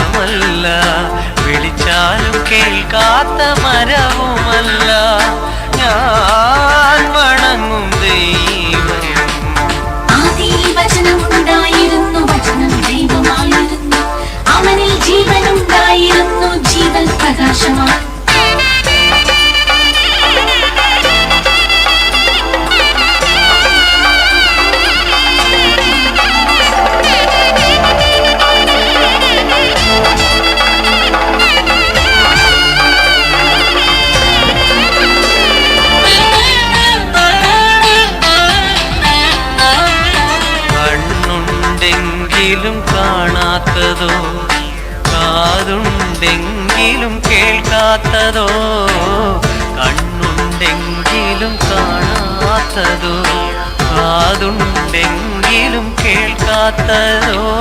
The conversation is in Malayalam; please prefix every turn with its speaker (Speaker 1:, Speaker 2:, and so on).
Speaker 1: മരമല്ല വിളിച്ചാലും കേൾക്കാത്ത മരം. കാണാത്തതോ കാതുണ്ടെങ്കിലും കേൾക്കാത്തതോ? കണ്ണുണ്ടെങ്കിലും കാണാത്തതോ? കാതുണ്ടെങ്കിലും കേൾക്കാത്തതോ?